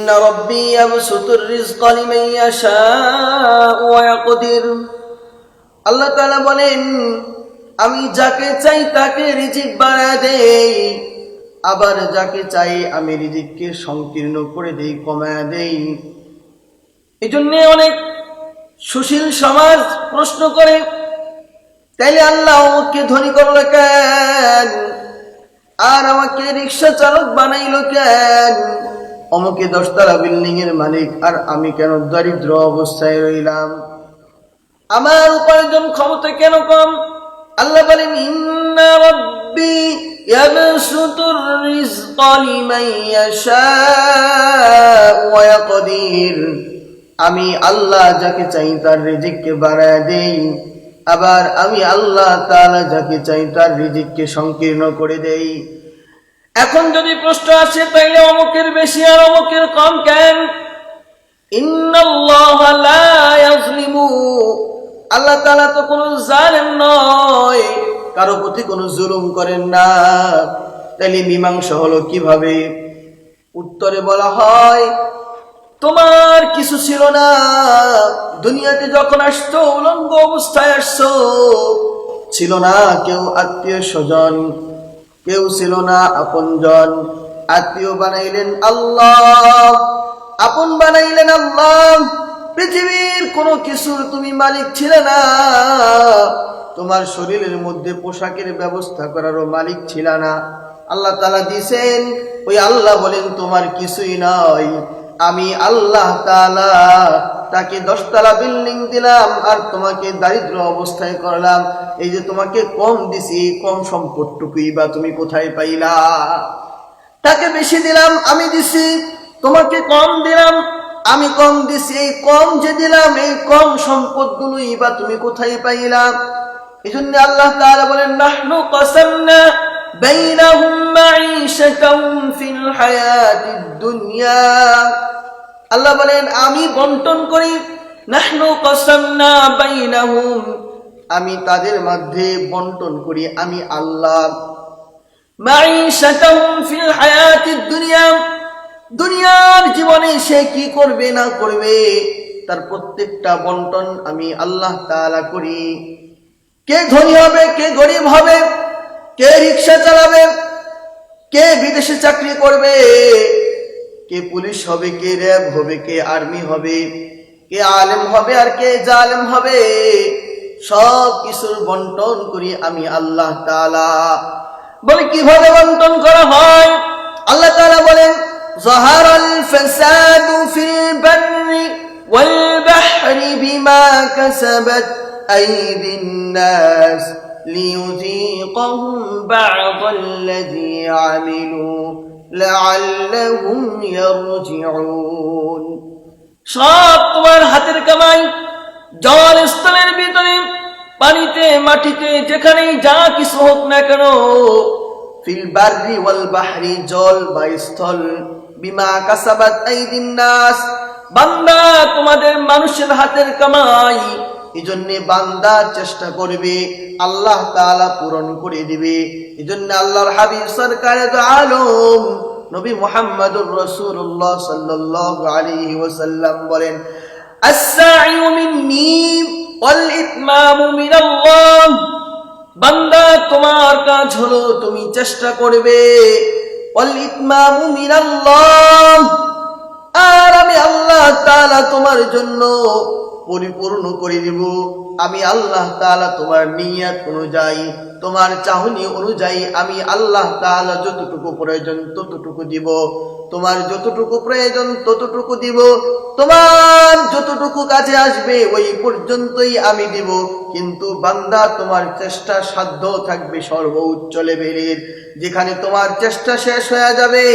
إن ربي يبسط الرزق لمن يشاء ويقدر আল্লাহ তাআলা বলেন আমি যাকে চাই তাকে রিজিক বাড়ায় দেই আবার যাকে চাই আমি রিজিককে সংকীর্ণ করে দেই কমায় দেই এই জন্য অনেক সুশীল সমাজ প্রশ্ন করে তাইলে আল্লাহ আমাকে ধনী করলো কেন আর আমাকে রিক্সা চালক বানাইলো কেন অমুকে দশতলা বিল্ডিং এর মালিক, আর আমি কেন দরিদ্র অবস্থায় রইলাম? আমার উপার্জন ক্ষমতা কেন কম? আল্লাহ বলেন, ইন্না রব্বি রিজকা লিমান ইয়াশাউ ওয়া ইয়াকদির। আমি আল্লাহ যাকে চাই তার রিজিককে বাড়ায় দেই, আবার আমি আল্লাহ তাআলা যাকে চাই তার রিজিককে সংকীর্ণ করে দেই। এখন যদি প্রশ্ন আসে, তাইলে অমুকের বেশি আর অমুকের কম কেন? আল্লাহ তাআলা তো কোনো জালেম নয়, কারও প্রতি কোনো জুলুম করেন না। তাইলে মীমাংসা হলো কীভাবে? উত্তরে বলা হয়, তোমার কিছু ছিল না। দুনিয়াতে যখন আসতো উলঙ্গ অবস্থায় আসছো, ছিল না কেউ আত্মীয় স্বজন। কেউ ছিল না আপনজন। আত্মীয় বানাইলেন আল্লাহ। আপন বানাইলেন আল্লাহ। পৃথিবীর কোনো কিছু তুমি মালিক ছিলে না। তোমার শরীরের মধ্যে পোশাকের ব্যবস্থা করারও মালিক ছিল না। আল্লাহ তালা দিছেন ওই আল্লাহ বলেন, তোমার কিছুই নয়। আমি আল্লাহ তাআলা তাকে দশতলা বিল্ডিং দিলাম আর তোমাকে দারিদ্র অবস্থায় করলাম। এই যে তোমাকে কম দিছি, কম সম্পদটুকুই বা তুমি কোথায় পাইলা? তাকে বেশি দিলাম, আমি দিছি। তোমাকে কম দিলাম, আমি কম দিছি। এই কম যে দিলাম, এই কম সম্পদগুলোই বা তুমি কোথায় পাইলা? এই জন্য আল্লাহ তাআলা বলেন, নাহনু কাসামনা বাইনাহুম মাঈশাতাহুম ফিল হায়াতিদ দুনিয়া। আল্লাহ বলেন, আমি বন্টন করি আমি তাদের মধ্যে বন্টন করি, আমি আল্লাহ। ফিল দুনিয়া। দুনিয়ার জীবনে সে কি করবে, না করবে, তার প্রত্যেকটা বন্টন আমি আল্লাহ তাআলা করি। কে ধনী হবে, কে গরিব হবে, কে রিক্সা চালাবে, কে বিদেশে চাকরি করবে কে পুলিশ হবে কে র্যাব হবে কে আর্মি হবে কে আলেম হবে আর কে জালেম হবে সব কিছুর বন্টন করি আমি আল্লাহ তাআলা বলে কিভাবে বন্টন করা হয় আল্লাহ তাআলা বলেন ظهر الفساد في البر والبحر بما كسبت أيدي الناس ليذيقهم بعض الذي عملوا لعلهم يرجعون সব তোমার হাতের কামাই জল স্থলের ভিতরে পানিতে মাটিতে যেখানেই যা কিছু হোক না কেন ফিল বাররি ওয়াল বাহরি জল বা স্থল বিমা কাসাবাত আইদিন নাস বান্দা তোমাদের মানুষের হাতের কামাই এই জন্যে বান্দা চেষ্টা করবে, আল্লাহ তাআলা পূরণ করে দিবে। এই জন্য আল্লাহর হাবিব সরকারে আলম, নবী মুহাম্মদুর রাসূলুল্লাহ সাল্লাল্লাহু আলাইহি ওয়াসাল্লাম বলেন বান্দা, তোমার কাজ হলো তুমি চেষ্টা করবে আর আমি আল্লাহ তোমার জন্য পরিপূর্ণ করে দিব। আমি আল্লাহ তাআলা তোমার নিয়াত অনুযায়ী, তোমার চাহনি অনুযায়ী আমি আল্লাহ তাআলা যতটুকু প্রয়োজন ততটুকু দিব। তোমার যতটুকু প্রয়োজন ততটুকু দিব। তোমার যতটুকু কাজে আসবে ওই পর্যন্তই আমি দিব। কিন্তু বান্দা, তোমার চেষ্টা সাধ্য থাকবে সর্বোচ্চ লেভেলের। যেখানে তোমার চেষ্টা শেষ হয়ে যাবে,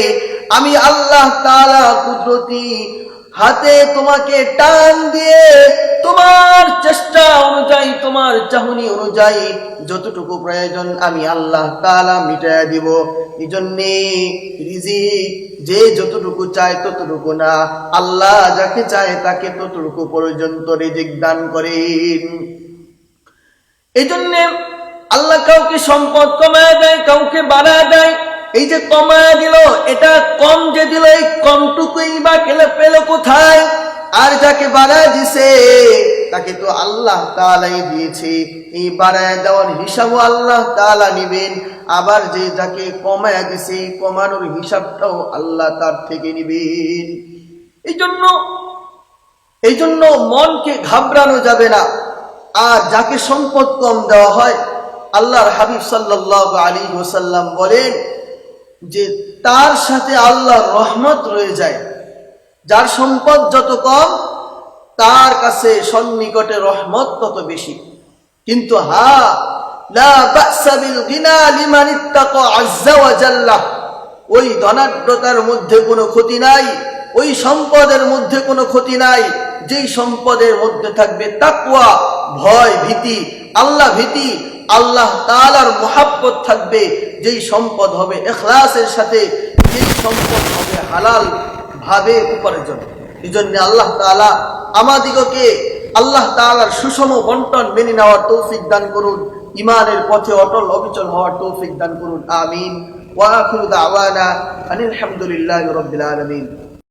আমি আল্লাহ তাআলা কুদরতি হাতে তোমাকে টান দিয়ে তোমার চেষ্টা অনুযায়ী, তোমার চাহনি অনুযায়ী যতটুকু প্রয়োজন আমি আল্লাহ তালা মিটাইয়া দিব। এই জন্যে রিজিক যে যতটুকু চায় ততটুকু না। আল্লাহ যাকে চায় তাকে ততটুকু পর্যন্ত রিজিক দান করেন। এই জন্যে আল্লাহ কাউকে সম্পদ কমায় দেয়, কাউকে বাড়ায় দেয় এই যে কমায় দিল, এটা কম যে দিল, এই কমটুকুই বা খেলে পেল কোথায়? আর যাকে বাড়ায় দিছে, তাকে তো আল্লাহ তালাই দিয়েছে। এই বাড়ায় দেওয়ার হিসাবও আল্লাহ তালা নিবেন। আবার যে যাকে কমায় দিছে কমানোর হিসাবটাও আল্লাহ তার থেকে নিবেন। এই জন্য এই জন্য মনকে ঘাবড়ানো যাবে না। আর যাকে সম্পদ কম দেওয়া হয়, আল্লাহর হাবিব সাল্লাহ আলী ওসাল্লাম বলেন যে তার সাথে আল্লাহর রহমত রয়ে যায়, যার সম্পদ যত কম, তার কাছে সন্নিকটে রহমত তত বেশি। কিন্তু হা জাল্লা। ওই ধনাঢ্যতার মধ্যে কোনো ক্ষতি নাই, ওই সম্পদের মধ্যে কোনো ক্ষতি নাই, যেই সম্পদের মধ্যে থাকবে তাকওয়া, ভয়, ভীতি, আল্লাহ ভীতি আল্লাহ তালার মহাব্বত থাকবে, যেই সম্পদ হবে এখলাসের সাথে, যেই সম্পদ হবে হালাল ভাবে উপার্জন। এই জন্য আল্লাহ তাআলা আমাদিগকে আল্লাহ তাআলার সুষম বন্টন মেনে নেওয়ার তৌফিক দান করুন ইমানের পথে অটল অবিচল হওয়ার তৌফিক দান করুন, আমিন। ওয়া আখিরু দাওয়ানা আনিল হামদুলিল্লাহি রাব্বিল আলামিন।